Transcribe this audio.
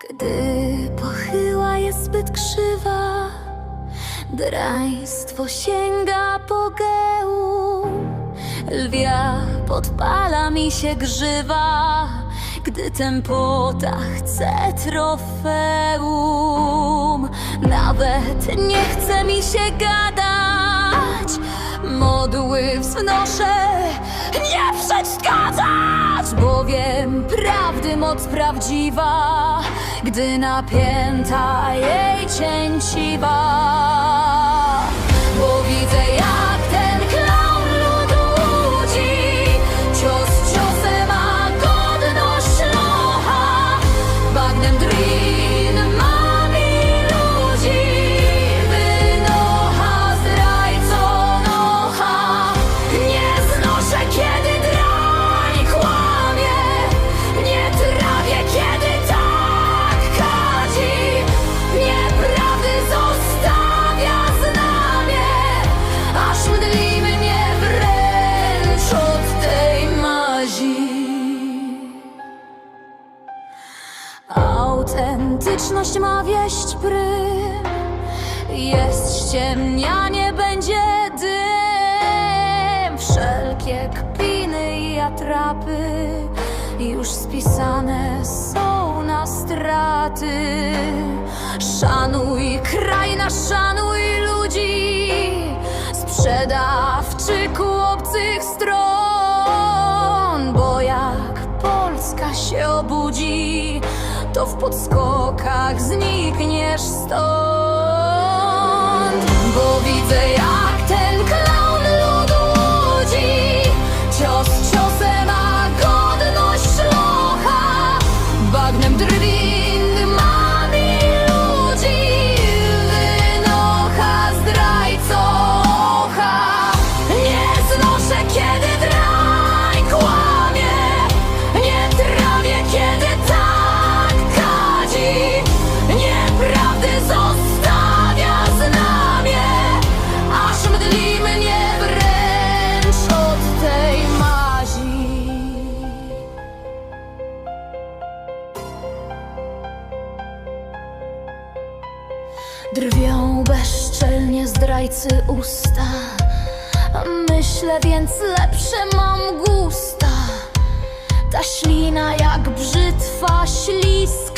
Gdy pochyła jest zbyt krzywa, draństwo sięga pogełu. Lwia podpala mi się grzywa, gdy tempota chce trofeum. Nawet nie chce mi się gadać, modły wznoszę, nie przeszkadzać, bowiem prawdy moc prawdziwa, gdy napięta jej cięciwa. Bo widzę jak Autentyczność ma wieść prym Jest ściemnianie, będzie dym. Wszelkie kpiny i atrapy Już spisane są na straty. Szanuj kraj szanuj ludzi. Sprzedawczyku To w podskokach znikniesz stąd Drwią bezczelnie zdrajcy usta. Myślę więc lepsze mam gusta. Ta ślina jak brzytwa śliska